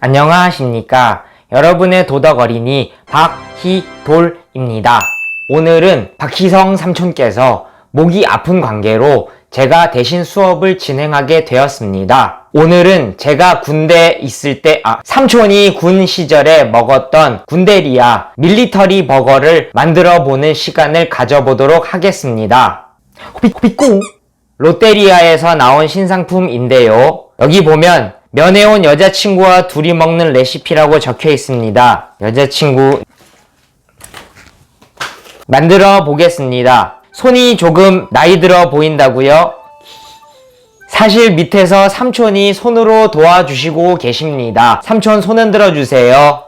안녕하십니까. 여러분의 도덕 어린이 박희돌입니다. 오늘은 박희성 삼촌께서 목이 아픈 관계로 제가 대신 수업을 진행하게 되었습니다. 오늘은 제가 군대에 있을 때, 아, 삼촌이 군 시절에 먹었던 군대리아 밀리터리 버거를 만들어 보는 시간을 가져보도록 하겠습니다. 호비, 호비꼬! 롯데리아에서 나온 신상품인데요. 여기 보면 면회온 여자친구와 둘이 먹는 레시피라고 적혀 있습니다. 여자친구 만들어 보겠습니다. 손이 조금 나이 들어 보인다고요? 사실 밑에서 삼촌이 손으로 도와주시고 계십니다. 삼촌 손 흔들어 주세요.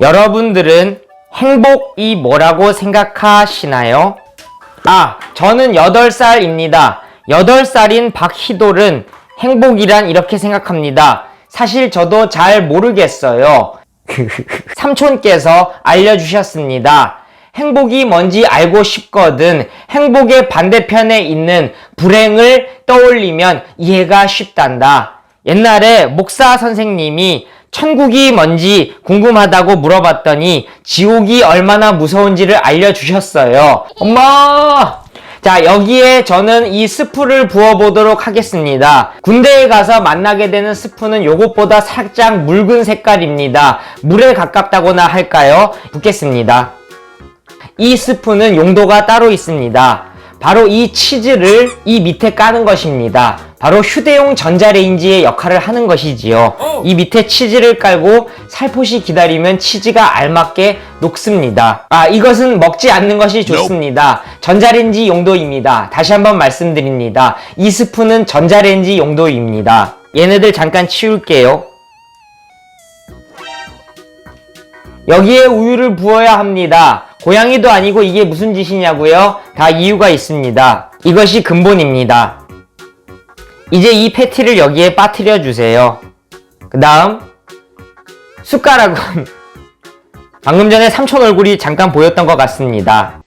여러분들은 행복이 뭐라고 생각하시나요? 아, 저는 8살입니다. 8살인 박희돌은 행복이란 이렇게 생각합니다. 사실 저도 잘 모르겠어요. 삼촌께서 알려주셨습니다. 행복이 뭔지 알고 싶거든. 행복의 반대편에 있는 불행을 떠올리면 이해가 쉽단다. 옛날에 목사 선생님이 천국이 뭔지 궁금하다고 물어봤더니 지옥이 얼마나 무서운지를 알려주셨어요. 엄마! 자, 여기에 저는 이 스프를 부어보도록 하겠습니다. 군대에 가서 만나게 되는 스프는 요것보다 살짝 묽은 색깔입니다. 물에 가깝다고나 할까요? 붓겠습니다. 이 스프는 용도가 따로 있습니다. 바로 이 치즈를 이 밑에 까는 것입니다. 바로 휴대용 전자레인지의 역할을 하는 것이지요. 이 밑에 치즈를 깔고 살포시 기다리면 치즈가 알맞게 녹습니다. 아, 이것은 먹지 않는 것이 좋습니다. 전자레인지 용도입니다. 다시 한번 말씀드립니다. 이 스프는 전자레인지 용도입니다. 얘네들 잠깐 치울게요. 여기에 우유를 부어야 합니다. 고양이도 아니고 이게 무슨 짓이냐고요? 다 이유가 있습니다. 이것이 근본입니다. 이제 이 패티를 여기에 빠뜨려 주세요. 그 다음 숟가락은 방금 전에 삼촌 얼굴이 잠깐 보였던 것 같습니다.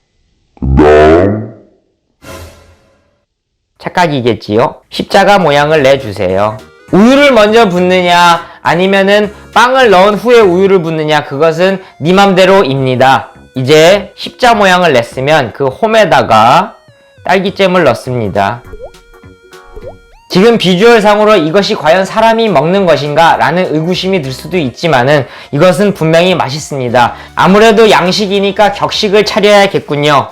착각이겠지요? 십자가 모양을 내주세요. 우유를 먼저 붓느냐 아니면은 빵을 넣은 후에 우유를 붓느냐 그것은 네 맘대로입니다. 이제 십자 모양을 냈으면 그 홈에다가 딸기잼을 넣습니다. 지금 비주얼 상으로 이것이 과연 사람이 먹는 것인가 라는 의구심이 들 수도 있지만은 이것은 분명히 맛있습니다. 아무래도 양식이니까 격식을 차려야겠군요.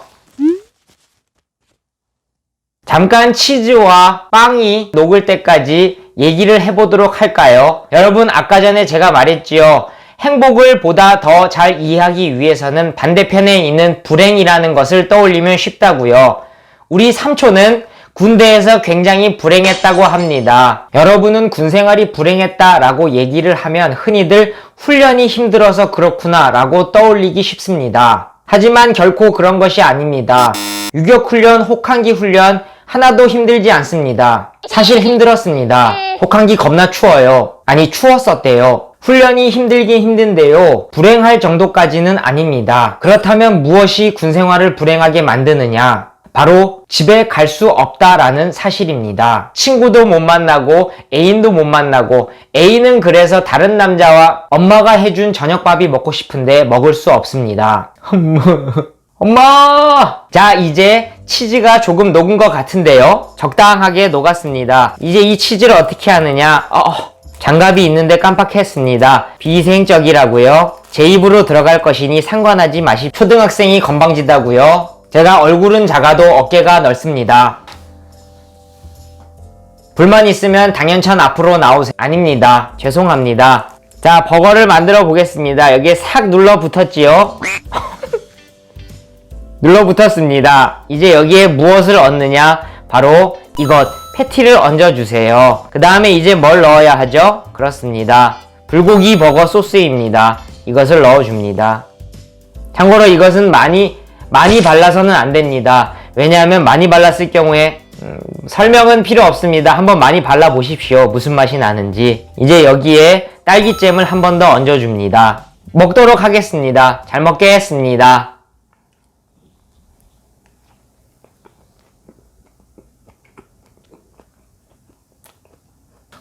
잠깐 치즈와 빵이 녹을 때까지 얘기를 해보도록 할까요? 여러분, 아까 전에 제가 말했지요. 행복을 보다 더 잘 이해하기 위해서는 반대편에 있는 불행이라는 것을 떠올리면 쉽다고요. 우리 삼촌은 군대에서 굉장히 불행했다고 합니다. 여러분은 군 생활이 불행했다라고 얘기를 하면 흔히들 훈련이 힘들어서 그렇구나 라고 떠올리기 쉽습니다. 하지만 결코 그런 것이 아닙니다. 유격 훈련, 혹한기 훈련 하나도 힘들지 않습니다. 사실 힘들었습니다. 혹한기 겁나 추워요. 아니 추웠었대요. 훈련이 힘들긴 힘든데요. 불행할 정도까지는 아닙니다. 그렇다면 무엇이 군 생활을 불행하게 만드느냐? 바로 집에 갈 수 없다라는 사실입니다. 친구도 못 만나고 애인도 못 만나고 애인은 그래서 다른 남자와 엄마가 해준 저녁밥이 먹고 싶은데 먹을 수 없습니다. 엄마! 자, 이제 치즈가 조금 녹은 것 같은데요. 적당하게 녹았습니다. 이제 이 치즈를 어떻게 하느냐? 어, 장갑이 있는데 깜빡했습니다. 비생적이라고요. 제 입으로 들어갈 것이니 상관하지 마시. 초등학생이 건방지다고요. 제가 얼굴은 작아도 어깨가 넓습니다. 불만 있으면 당연천 앞으로 나오세요. 아닙니다. 죄송합니다. 자, 버거를 만들어 보겠습니다. 여기에 싹 눌러 붙었지요? 눌러 붙었습니다. 이제 여기에 무엇을 얻느냐? 바로 이것, 패티를 얹어주세요. 그 다음에 이제 뭘 넣어야 하죠? 그렇습니다. 불고기 버거 소스입니다. 이것을 넣어줍니다. 참고로 이것은 많이, 많이 발라서는 안 됩니다. 왜냐하면 많이 발랐을 경우에 음, 설명은 필요 없습니다. 한번 많이 발라 보십시오. 무슨 맛이 나는지. 이제 여기에 딸기잼을 한 번 더 얹어줍니다. 먹도록 하겠습니다. 잘 먹겠습니다.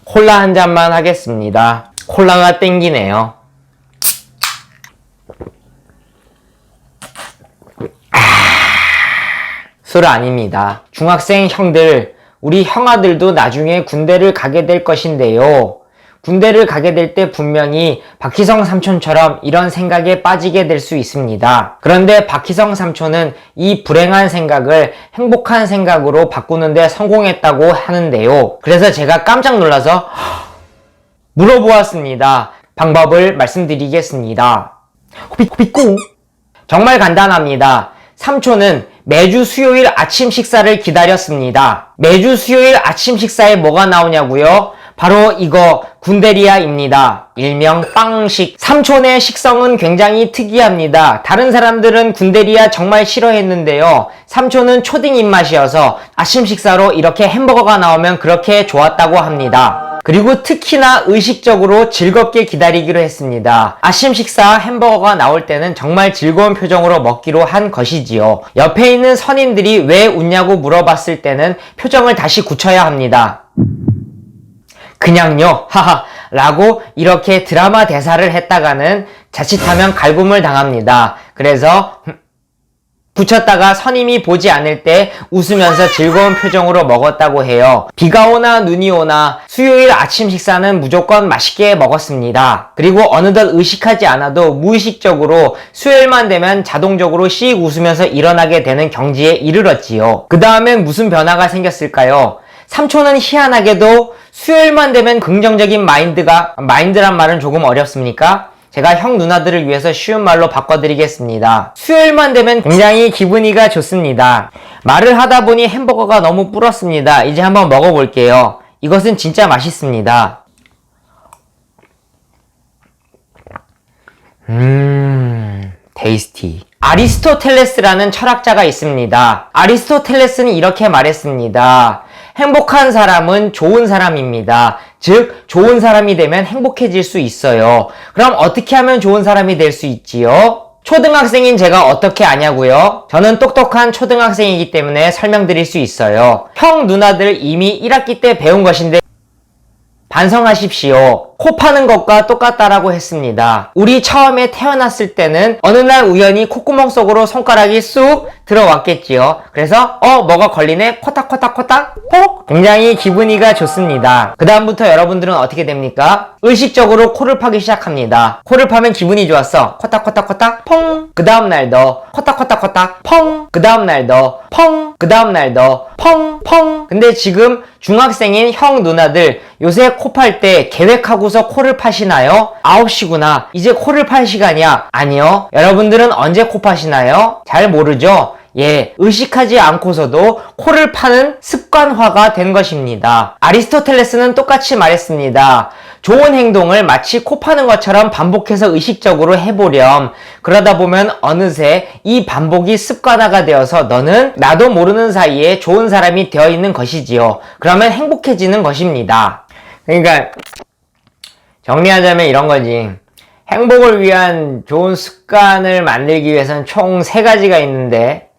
콜라 한 잔만 하겠습니다. 콜라가 땡기네요. 술 아닙니다. 중학생 형들, 우리 형아들도 나중에 군대를 가게 될 것인데요. 군대를 가게 될 때 분명히 박희성 삼촌처럼 이런 생각에 빠지게 될 수 있습니다. 그런데 박희성 삼촌은 이 불행한 생각을 행복한 생각으로 바꾸는데 성공했다고 하는데요. 그래서 제가 깜짝 놀라서 물어보았습니다. 방법을 말씀드리겠습니다. 호비호비꼬 정말 간단합니다. 삼촌은 매주 수요일 아침 식사를 기다렸습니다. 매주 수요일 아침 식사에 뭐가 나오냐고요? 바로 이거 군대리아입니다. 일명 빵식. 삼촌의 식성은 굉장히 특이합니다. 다른 사람들은 군대리아 정말 싫어했는데요. 삼촌은 초딩 입맛이어서 아침 식사로 이렇게 햄버거가 나오면 그렇게 좋았다고 합니다. 그리고 특히나 의식적으로 즐겁게 기다리기로 했습니다. 아침 식사 햄버거가 나올 때는 정말 즐거운 표정으로 먹기로 한 것이지요. 옆에 있는 선임들이 왜 웃냐고 물어봤을 때는 표정을 다시 굳혀야 합니다. 그냥요, 하하, 라고 이렇게 드라마 대사를 했다가는 자칫하면 갈굼을 당합니다. 그래서, 흠, 붙였다가 선임이 보지 않을 때 웃으면서 즐거운 표정으로 먹었다고 해요. 비가 오나 눈이 오나 수요일 아침 식사는 무조건 맛있게 먹었습니다. 그리고 어느덧 의식하지 않아도 무의식적으로 수요일만 되면 자동적으로 씩 웃으면서 일어나게 되는 경지에 이르렀지요. 그 다음엔 무슨 변화가 생겼을까요? 삼촌은 희한하게도 수요일만 되면 긍정적인 마인드가, 마인드란 말은 조금 어렵습니까? 제가 형 누나들을 위해서 쉬운 말로 바꿔드리겠습니다. 수요일만 되면 굉장히 기분이가 좋습니다. 말을 하다 보니 햄버거가 너무 불었습니다. 이제 한번 먹어볼게요. 이것은 진짜 맛있습니다. 음, 테이스티. 아리스토텔레스라는 철학자가 있습니다. 아리스토텔레스는 이렇게 말했습니다. 행복한 사람은 좋은 사람입니다. 즉, 좋은 사람이 되면 행복해질 수 있어요. 그럼 어떻게 하면 좋은 사람이 될 수 있지요? 초등학생인 제가 어떻게 아냐고요? 저는 똑똑한 초등학생이기 때문에 설명드릴 수 있어요. 형 누나들 이미 1학기 때 배운 것인데 반성하십시오. 코 파는 것과 똑같다라고 했습니다. 우리 처음에 태어났을 때는 어느 날 우연히 콧구멍 속으로 손가락이 쑥 들어왔겠지요. 그래서 어 뭐가 걸리네 코딱코딱코딱 콕 굉장히 기분이가 좋습니다. 그 다음부터 여러분들은 어떻게 됩니까? 의식적으로 코를 파기 시작합니다. 코를 파면 기분이 좋았어. 코딱코딱코딱 퐁. 그 다음 날도 코딱코딱코딱 퐁. 그 다음 날도 퐁. 그 다음 날도 펑, 펑. 근데 지금 중학생인 형 누나들 요새 코 팔 때 계획하고서 코를 파시나요? 9시구나. 이제 코를 팔 시간이야. 아니요. 여러분들은 언제 코 파시나요? 잘 모르죠? 예, 의식하지 않고서도 코를 파는 습관화가 된 것입니다. 아리스토텔레스는 똑같이 말했습니다. 좋은 행동을 마치 코 파는 것처럼 반복해서 의식적으로 해보렴. 그러다 보면 어느새 이 반복이 습관화가 되어서 너는 나도 모르는 사이에 좋은 사람이 되어 있는 것이지요. 그러면 행복해지는 것입니다. 그러니까 정리하자면 이런 거지. 행복을 위한 좋은 습관을 만들기 위해서는 총 세 가지가 있는데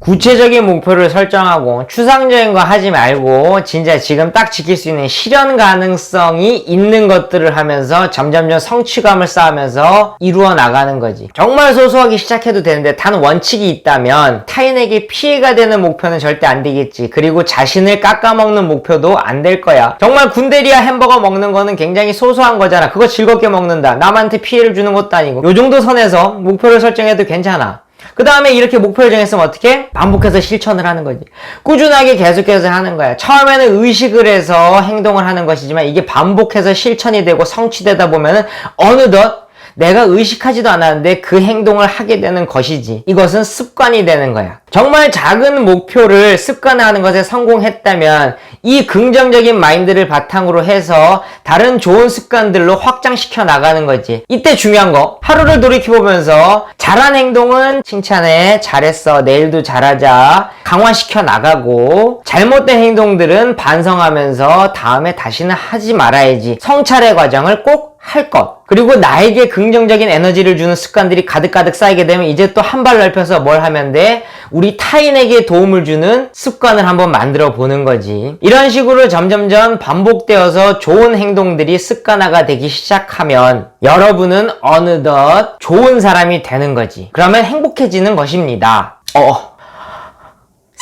구체적인 목표를 설정하고 추상적인 거 하지 말고 진짜 지금 딱 지킬 수 있는 실현 가능성이 있는 것들을 하면서 점점점 성취감을 쌓으면서 이루어 나가는 거지. 정말 소소하게 시작해도 되는데 단 원칙이 있다면 타인에게 피해가 되는 목표는 절대 안 되겠지. 그리고 자신을 깎아먹는 목표도 안 될 거야. 정말 군대리아 햄버거 먹는 거는 굉장히 소소한 거잖아. 그거 즐겁게 먹는다. 남한테 피해를 주는 것도 아니고. 요 정도 선에서 목표를 설정해도 괜찮아. 그 다음에 이렇게 목표를 정했으면 어떻게? 반복해서 실천을 하는 거지. 꾸준하게 계속해서 하는 거야. 처음에는 의식을 해서 행동을 하는 것이지만 이게 반복해서 실천이 되고 성취되다 보면은 어느덧 내가 의식하지도 않았는데 그 행동을 하게 되는 것이지. 이것은 습관이 되는 거야. 정말 작은 목표를 습관화하는 것에 성공했다면 이 긍정적인 마인드를 바탕으로 해서 다른 좋은 습관들로 확장시켜 나가는 거지. 이때 중요한 거. 하루를 돌이켜보면서 잘한 행동은 칭찬해. 잘했어. 내일도 잘하자. 강화시켜 나가고 잘못된 행동들은 반성하면서 다음에 다시는 하지 말아야지. 성찰의 과정을 꼭 할 것. 그리고 나에게 긍정적인 에너지를 주는 습관들이 가득가득 쌓이게 되면 이제 또 한 발 넓혀서 뭘 하면 돼? 우리 타인에게 도움을 주는 습관을 한번 만들어 보는 거지. 이런 식으로 점점점 반복되어서 좋은 행동들이 습관화가 되기 시작하면 여러분은 어느덧 좋은 사람이 되는 거지. 그러면 행복해지는 것입니다. 어.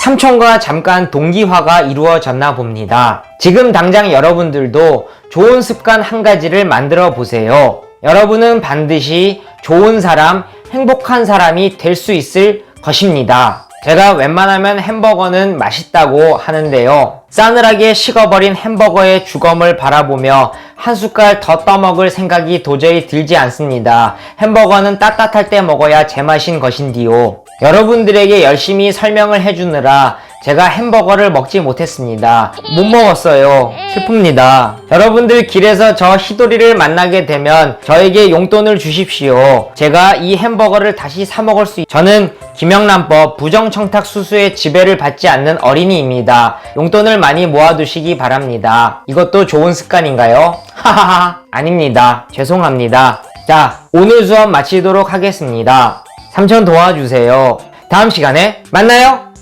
삼촌과 잠깐 동기화가 이루어졌나 봅니다. 지금 당장 여러분들도 좋은 습관 한 가지를 만들어 보세요. 여러분은 반드시 좋은 사람, 행복한 사람이 될 수 있을 것입니다. 제가 웬만하면 햄버거는 맛있다고 하는데요. 싸늘하게 식어버린 햄버거의 주검을 바라보며 한 숟갈 더 떠먹을 생각이 도저히 들지 않습니다. 햄버거는 따뜻할 때 먹어야 제맛인 것인디요. 여러분들에게 열심히 설명을 해주느라 제가 햄버거를 먹지 못했습니다. 못 먹었어요. 슬픕니다. 여러분들 길에서 저 히도리를 만나게 되면 저에게 용돈을 주십시오. 제가 이 햄버거를 다시 사 먹을 수 있... 저는 김영란법 부정청탁 수수의 지배를 받지 않는 어린이입니다. 용돈을 많이 모아두시기 바랍니다. 이것도 좋은 습관인가요? 하하하 아닙니다. 죄송합니다. 자 오늘 수업 마치도록 하겠습니다. 삼촌 도와주세요. 다음 시간에 만나요.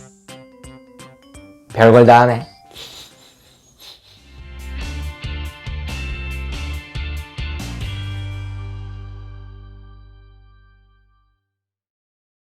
별걸 다 하네.